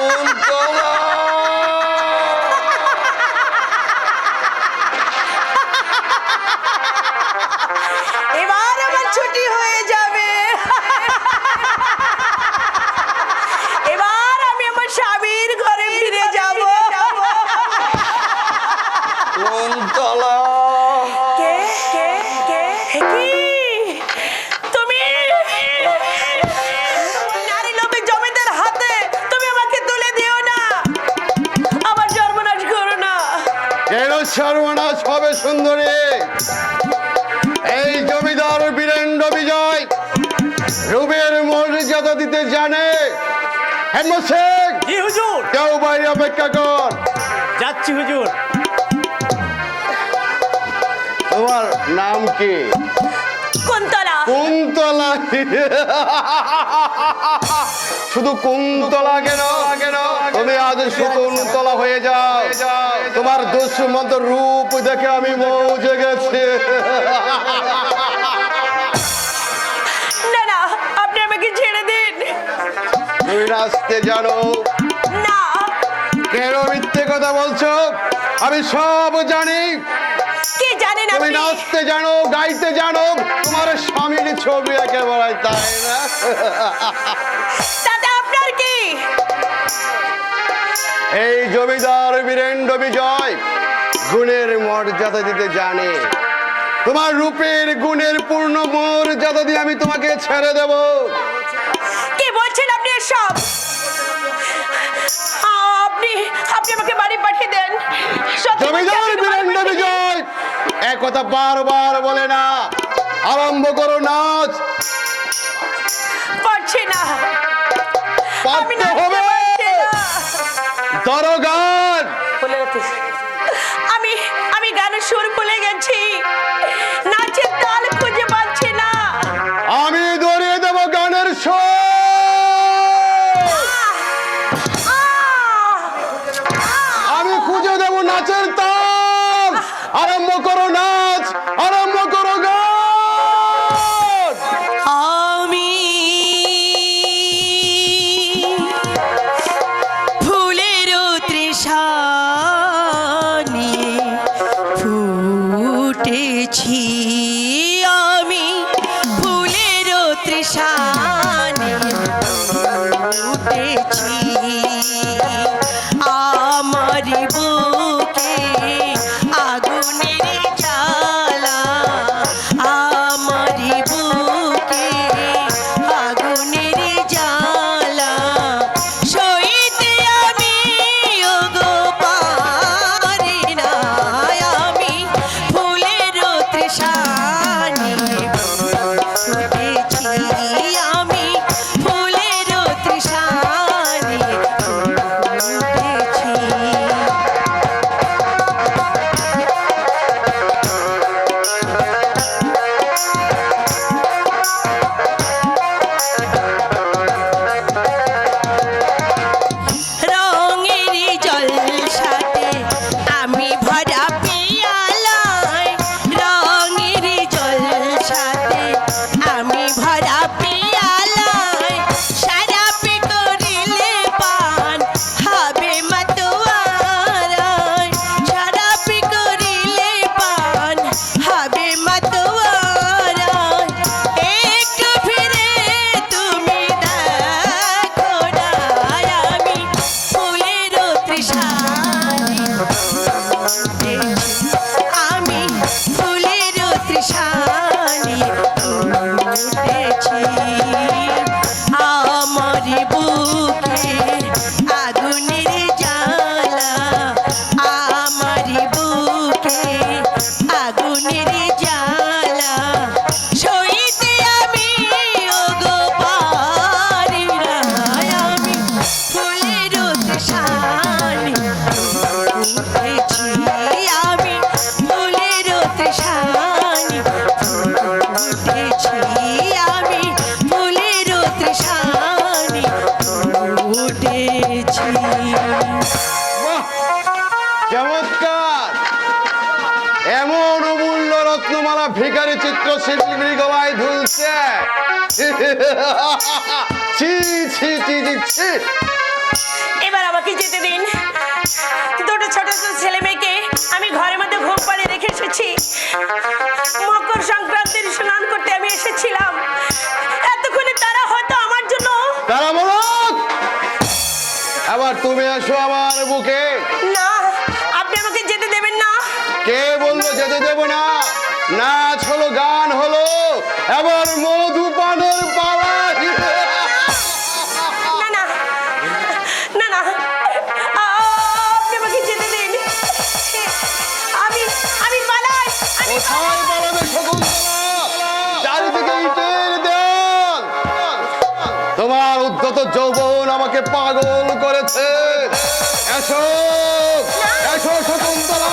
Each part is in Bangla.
কুন্তলা সর্বনাশ হবে সুন্দরী। এই জমিদার বীরেন্দ্র বিজয় রুবের মর্যাদা দিতে জানে। হুজুর? কেউ বাইরে অপেক্ষা কর। যাচ্ছি হুজুর। তোমার নাম কি? কুন্তলা। কুন্তলা? শুধু কুন্তলা কেন? কেন তুমি আজ শকুন্তলা হয়ে যাও। তোমার দুষ্মন্ত রূপ দেখে আমি মৌজে গেছি। না না আপনি আমাকে ছেড়ে দিন। তুমি নাচতে জানো। না। কেন মিথ্যে কথা বলছো? আমি সব জানি। কি জানেন তুমি আপনি নাচতে জানো গাইতে জানো তোমার স্বামীর ছবি একেবারে তাই না? তাতে আপনার কি? এই জমিদার বীরেন্দ্র বিজয় গুণের মর্যাদা দিতে জানে। তোমার রূপের গুণের পূর্ণ মর্যাদা দিয়ে আমি তোমাকে ছেড়ে দেব। কি বলছেন আপনি সব আপনি আপনি আমাকে বাড়ি পাঠিয়ে দেন। জমিদার বীরেন্দ্র বিজয় কথা বারবার বলে না। আরম্ভ করো নাচ। পারছি না। পারতে রে যা আপনি গলায় ধুলছে। ছি ছি ছি ছি ছি। এবার আমাকে যেতে দিন। দুটো ছোট ছোট ছেলে মেয়েকে আমি ঘরের মধ্যে ঘুম পাড়ে রেখে এসেছি। মকর সংক্রান্তি নাচ হলো গান হলো এবার মধুপানের পালা না না না না আপনি আমাকে যেতে দিন। আমি আমি পালাই আমি কোথায় পালাবে শকুন্তলা চারিদিকে ইটের দেয়াল। তোমার যৌবন আমাকে পাগল করেছে। এসো এসো শকুন্তলা।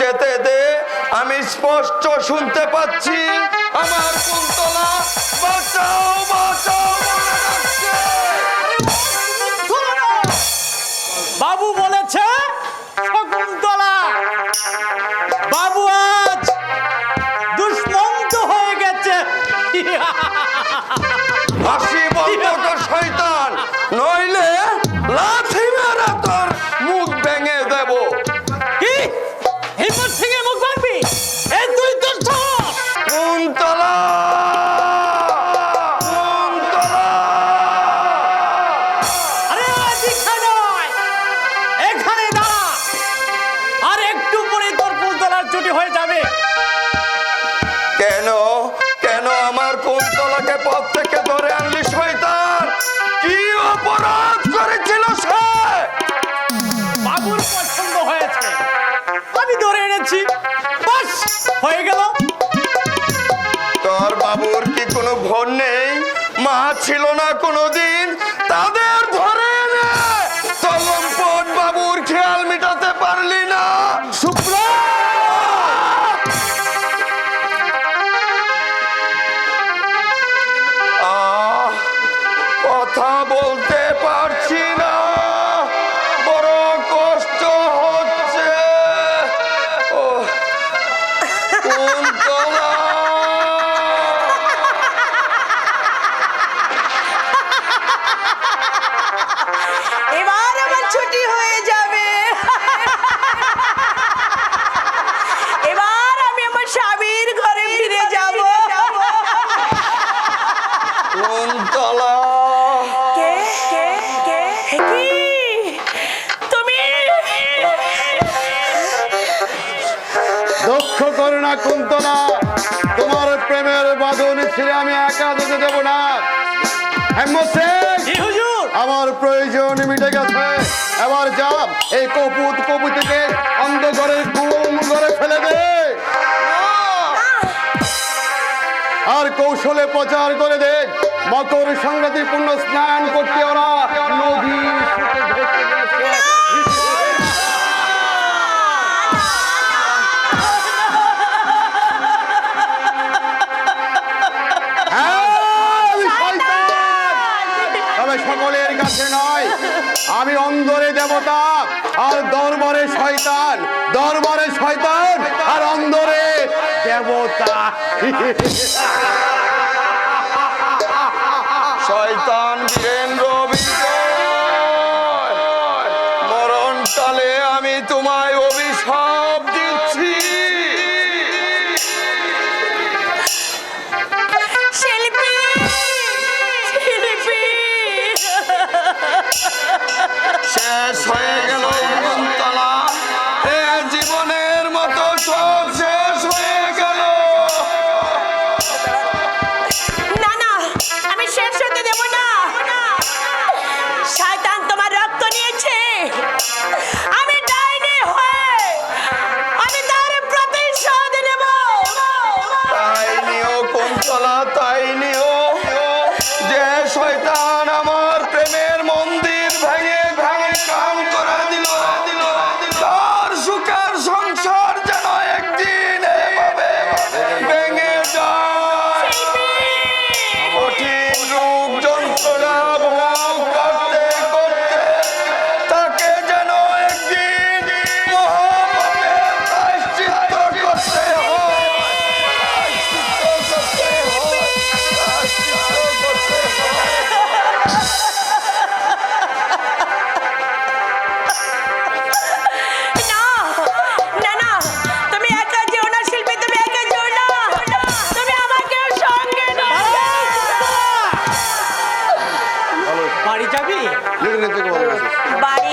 যেতে দে আমি স্পষ্ট শুনতে পাচ্ছি। আমার কুন্তলা বাঁচাও বাঁচাও বাবু বলেছে শকুন্তলা বাবু আজ দুষ্মন্ত হয়ে গেছে। হাসি বন্ধ কর শয়তান নইলে লাথি মেরে তোর মুখ ভেঙে দেব। বাবুর কি কোনো ভোর নেই? মা ছিল না কোনো দিন তাদের ধরে এনে চলম্পট বাবুর খেয়াল মেটাতে পারলি না। তোমার প্রেমের বাঁধন ছিঁড়ে আমি একা যেতে দেব না। হুজুর। আমার প্রয়োজন মিটে গেছে। এবার যা এই কপুত কপুতিকে অন্ধ ঘরের কুম ঘরে ফেলে দে। আর কৌশলে প্রচার করে দে। মকর সংক্রান্তি পূর্ণ স্নান করতে ওরা নদীর দেবতা। শয়তান It. ভিডিও নিতে